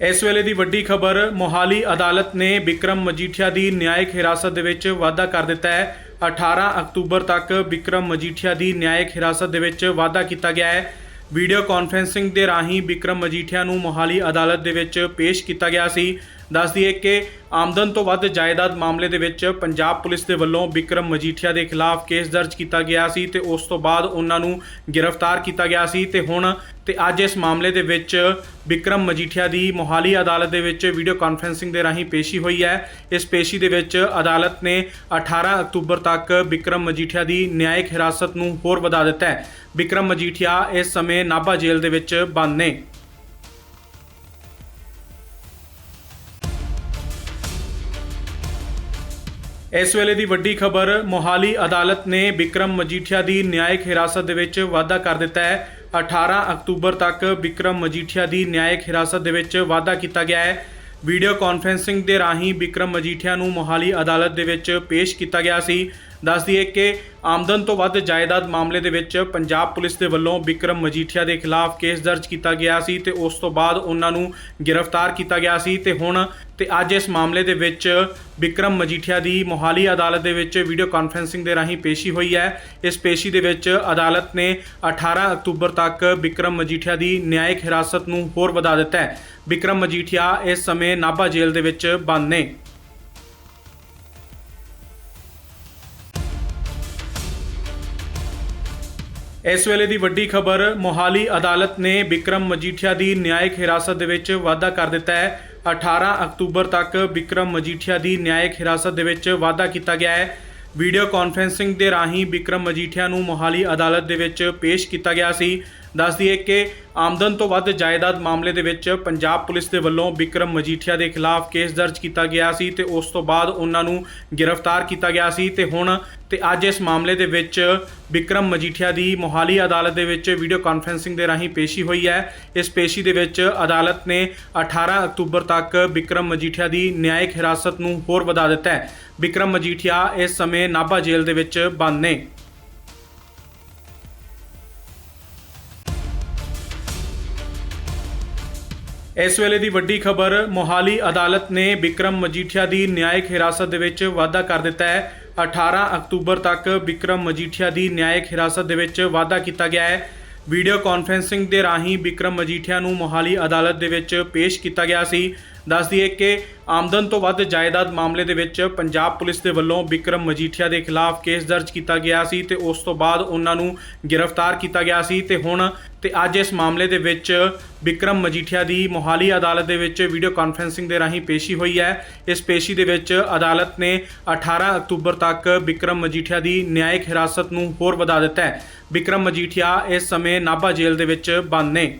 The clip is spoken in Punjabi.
ਇਸ ਵੇਲੇ ਦੀ ਵੱਡੀ ਖਬਰ, ਮੋਹਾਲੀ ਅਦਾਲਤ ਨੇ ਵਿਕਰਮ ਮਜੀਠੀਆ ਦੀ ਨਿਆਇਕ ਹਿਰਾਸਤ ਦੇ ਵਿੱਚ ਵਾਧਾ ਕਰ ਦਿੱਤਾ ਹੈ। 18 ਅਕਤੂਬਰ ਤੱਕ ਵਿਕਰਮ ਮਜੀਠੀਆ ਦੀ ਨਿਆਇਕ ਹਿਰਾਸਤ ਦੇ ਵਿੱਚ ਵਾਧਾ ਕੀਤਾ ਗਿਆ ਹੈ। ਵੀਡੀਓ ਕਾਨਫਰੈਂਸਿੰਗ ਦੇ ਰਾਹੀਂ ਵਿਕਰਮ ਮਜੀਠੀਆ ਨੂੰ ਮੋਹਾਲੀ ਅਦਾਲਤ ਦੇ ਵਿੱਚ ਪੇਸ਼ ਕੀਤਾ ਗਿਆ ਸੀ। ਦੱਸ ਦਈਏ ਕਿ ਆਮਦਨ ਤੋਂ ਵੱਧ ਜਾਇਦਾਦ ਮਾਮਲੇ ਦੇ ਵਿੱਚ ਪੰਜਾਬ ਪੁਲਿਸ ਦੇ ਵੱਲੋਂ ਵਿਕਰਮ ਮਜੀਠੀਆ ਦੇ ਖਿਲਾਫ ਕੇਸ ਦਰਜ ਕੀਤਾ ਗਿਆ ਸੀ ਤੇ ਉਸ ਤੋਂ ਬਾਅਦ ਉਹਨਾਂ ਨੂੰ ਗ੍ਰਿਫਤਾਰ ਕੀਤਾ ਗਿਆ ਸੀ ਤੇ ਹੁਣ ਤੇ ਅੱਜ ਇਸ ਮਾਮਲੇ ਦੇ ਵਿੱਚ ਵਿਕਰਮ ਮਜੀਠੀਆ ਦੀ ਮੋਹਾਲੀ ਅਦਾਲਤ ਦੇ ਵਿੱਚ ਵੀਡੀਓ ਕਾਨਫਰੈਂਸਿੰਗ ਦੇ ਰਾਹੀਂ ਪੇਸ਼ੀ ਹੋਈ ਹੈ। ਇਸ ਪੇਸ਼ੀ ਦੇ ਵਿੱਚ ਅਦਾਲਤ ਨੇ 18 ਅਕਤੂਬਰ ਤੱਕ ਵਿਕਰਮ ਮਜੀਠੀਆ ਦੀ ਨਿਆਇਕ ਹਿਰਾਸਤ ਨੂੰ ਹੋਰ ਵਧਾ ਦਿੱਤਾ ਹੈ। ਵਿਕਰਮ ਮਜੀਠੀਆ ਇਸ ਸਮੇਂ ਨਾਭਾ ਜੇਲ੍ਹ ਦੇ ਵਿੱਚ ਬੰਦ ਨੇ। ਇਸ ਵੇਲੇ ਦੀ ਵੱਡੀ ਖਬਰ, ਮੋਹਾਲੀ ਅਦਾਲਤ ਨੇ ਵਿਕਰਮ ਮਜੀਠੀਆ ਦੀ ਨਿਆਇਕ ਹਿਰਾਸਤ ਦੇ ਵਿੱਚ ਵਾਧਾ ਕਰ ਦਿੱਤਾ ਹੈ। 18 ਅਕਤੂਬਰ ਤੱਕ ਵਿਕਰਮ ਮਜੀਠੀਆ ਦੀ ਨਿਆਇਕ ਹਿਰਾਸਤ ਦੇ ਵਿੱਚ ਵਾਧਾ ਕੀਤਾ ਗਿਆ ਹੈ। ਵੀਡੀਓ ਕਾਨਫਰੈਂਸਿੰਗ ਦੇ ਰਾਹੀਂ ਵਿਕਰਮ ਮਜੀਠੀਆ ਨੂੰ ਮੋਹਾਲੀ ਅਦਾਲਤ ਦੇ ਵਿੱਚ ਪੇਸ਼ ਕੀਤਾ ਗਿਆ ਸੀ। ਦੱਸ ਦਈਏ ਕਿ ਆਮਦਨ ਤੋਂ ਵੱਧ ਜਾਇਦਾਦ ਮਾਮਲੇ ਦੇ ਵਿੱਚ ਪੰਜਾਬ ਪੁਲਿਸ ਦੇ ਵੱਲੋਂ ਵਿਕਰਮ ਮਜੀਠੀਆ ਦੇ ਖਿਲਾਫ ਕੇਸ ਦਰਜ ਕੀਤਾ ਗਿਆ ਸੀ ਤੇ ਉਸ ਤੋਂ ਬਾਅਦ ਉਹਨਾਂ ਨੂੰ ਗ੍ਰਿਫਤਾਰ ਕੀਤਾ ਗਿਆ ਸੀ ਤੇ ਹੁਣ ਤੇ ਅੱਜ ਇਸ ਮਾਮਲੇ ਦੇ ਵਿੱਚ ਵਿਕਰਮ ਮਜੀਠੀਆ ਦੀ ਮੋਹਾਲੀ ਅਦਾਲਤ ਦੇ ਵਿੱਚ ਵੀਡੀਓ ਕਾਨਫਰੈਂਸਿੰਗ ਦੇ ਰਾਹੀਂ ਪੇਸ਼ੀ ਹੋਈ ਹੈ। ਇਸ ਪੇਸ਼ੀ ਦੇ ਵਿੱਚ ਅਦਾਲਤ ਨੇ 18 ਅਕਤੂਬਰ ਤੱਕ ਵਿਕਰਮ ਮਜੀਠੀਆ ਦੀ ਨਿਆਇਕ ਹਿਰਾਸਤ ਨੂੰ ਹੋਰ ਵਧਾ ਦਿੱਤਾ ਹੈ। ਵਿਕਰਮ ਮਜੀਠੀਆ ਇਸ ਸਮੇਂ ਨਾਭਾ ਜੇਲ੍ਹ ਦੇ ਵਿੱਚ ਬੰਦ ਨੇ। ਇਸ ਵੇਲੇ ਦੀ ਵੱਡੀ ਖਬਰ, ਮੋਹਾਲੀ ਅਦਾਲਤ ਨੇ ਵਿਕਰਮ ਮਜੀਠੀਆ ਦੀ ਨਿਆਇਕ ਹਿਰਾਸਤ ਦੇ ਵਿੱਚ ਵਾਧਾ ਕਰ ਦਿੱਤਾ ਹੈ। 18 ਅਕਤੂਬਰ ਤੱਕ ਵਿਕਰਮ ਮਜੀਠੀਆ ਦੀ ਨਿਆਇਕ ਹਿਰਾਸਤ ਦੇ ਵਿੱਚ ਵਾਧਾ ਕੀਤਾ ਗਿਆ ਹੈ। ਵੀਡੀਓ ਕਾਨਫਰੈਂਸਿੰਗ ਦੇ ਰਾਹੀਂ ਵਿਕਰਮ ਮਜੀਠੀਆ ਨੂੰ ਮੋਹਾਲੀ ਅਦਾਲਤ ਦੇ ਵਿੱਚ ਪੇਸ਼ ਕੀਤਾ ਗਿਆ ਸੀ। ਦੱਸ ਦਈਏ ਕਿ ਆਮਦਨ ਤੋਂ ਵੱਧ ਜਾਇਦਾਦ ਮਾਮਲੇ ਦੇ ਵਿੱਚ ਪੰਜਾਬ ਪੁਲਿਸ ਦੇ ਵੱਲੋਂ ਵਿਕਰਮ ਮਜੀਠੀਆ ਦੇ ਖਿਲਾਫ ਕੇਸ ਦਰਜ ਕੀਤਾ ਗਿਆ ਸੀ ਤੇ ਉਸ ਤੋਂ ਬਾਅਦ ਉਹਨਾਂ ਨੂੰ ਗ੍ਰਿਫਤਾਰ ਕੀਤਾ ਗਿਆ ਸੀ ਤੇ ਹੁਣ ਤੇ ਅੱਜ ਇਸ ਮਾਮਲੇ ਦੇ ਵਿੱਚ ਵਿਕਰਮ ਮਜੀਠੀਆ ਦੀ ਮੋਹਾਲੀ ਅਦਾਲਤ ਦੇ ਵਿੱਚ ਵੀਡੀਓ ਕਾਨਫਰੈਂਸਿੰਗ ਦੇ ਰਾਹੀਂ ਪੇਸ਼ੀ ਹੋਈ ਹੈ। ਇਸ ਪੇਸ਼ੀ ਦੇ ਵਿੱਚ ਅਦਾਲਤ ਨੇ 18 ਅਕਤੂਬਰ ਤੱਕ ਵਿਕਰਮ ਮਜੀਠੀਆ ਦੀ ਨਿਆਇਕ ਹਿਰਾਸਤ ਨੂੰ ਹੋਰ ਵਧਾ ਦਿੱਤਾ ਹੈ। ਵਿਕਰਮ ਮਜੀਠੀਆ ਇਸ ਸਮੇਂ ਨਾਭਾ ਜੇਲ੍ਹ ਦੇ ਵਿੱਚ ਬੰਦ ਨੇ। ਇਸ ਵੇਲੇ ਦੀ ਵੱਡੀ ਖਬਰ, ਮੋਹਾਲੀ ਅਦਾਲਤ ਨੇ ਵਿਕਰਮ ਮਜੀਠੀਆ ਦੀ ਨਿਆਇਕ ਹਿਰਾਸਤ ਦੇ ਵਿੱਚ ਵਾਧਾ ਕਰ ਦਿੱਤਾ ਹੈ। 18 ਅਕਤੂਬਰ ਤੱਕ ਵਿਕਰਮ ਮਜੀਠੀਆ ਦੀ ਨਿਆਇਕ ਹਿਰਾਸਤ ਦੇ ਵਿੱਚ ਵਾਧਾ ਕੀਤਾ ਗਿਆ ਹੈ। ਵੀਡੀਓ ਕਾਨਫਰੈਂਸਿੰਗ ਦੇ ਰਾਹੀਂ ਵਿਕਰਮ ਮਜੀਠੀਆ ਨੂੰ ਮੋਹਾਲੀ ਅਦਾਲਤ ਦੇ ਵਿੱਚ ਪੇਸ਼ ਕੀਤਾ ਗਿਆ ਸੀ। ਦੱਸ ਦਈਏ ਕਿ ਆਮਦਨ ਤੋਂ ਵੱਧ ਜਾਇਦਾਦ ਮਾਮਲੇ ਦੇ ਵਿੱਚ ਪੰਜਾਬ ਪੁਲਿਸ ਦੇ ਵੱਲੋਂ ਵਿਕਰਮ ਮਜੀਠੀਆ ਦੇ ਖਿਲਾਫ ਕੇਸ ਦਰਜ ਕੀਤਾ ਗਿਆ ਸੀ ਤੇ ਉਸ ਤੋਂ ਬਾਅਦ ਉਹਨਾਂ ਨੂੰ ਗ੍ਰਿਫਤਾਰ ਕੀਤਾ ਗਿਆ ਸੀ ਤੇ ਹੁਣ ਤੇ ਅੱਜ ਇਸ ਮਾਮਲੇ ਦੇ ਵਿੱਚ ਵਿਕਰਮ ਮਜੀਠੀਆ ਦੀ ਮੋਹਾਲੀ ਅਦਾਲਤ ਦੇ ਵਿੱਚ ਵੀਡੀਓ ਕਾਨਫਰੈਂਸਿੰਗ ਦੇ ਰਾਹੀਂ ਪੇਸ਼ੀ ਹੋਈ ਹੈ ਇਸ ਪੇਸ਼ੀ ਦੇ ਵਿੱਚ ਅਦਾਲਤ ਨੇ 18 ਅਕਤੂਬਰ ਤੱਕ ਵਿਕਰਮ ਮਜੀਠੀਆ ਦੀ ਨਿਆਇਕ ਹਿਰਾਸਤ ਨੂੰ ਹੋਰ ਵਧਾ ਦਿੱਤਾ ਹੈ ਵਿਕਰਮ ਮਜੀਠੀਆ ਇਸ ਸਮੇਂ ਨਾਭਾ ਜੇਲ੍ਹ ਦੇ ਵਿੱਚ ਬੰਦ ਨੇ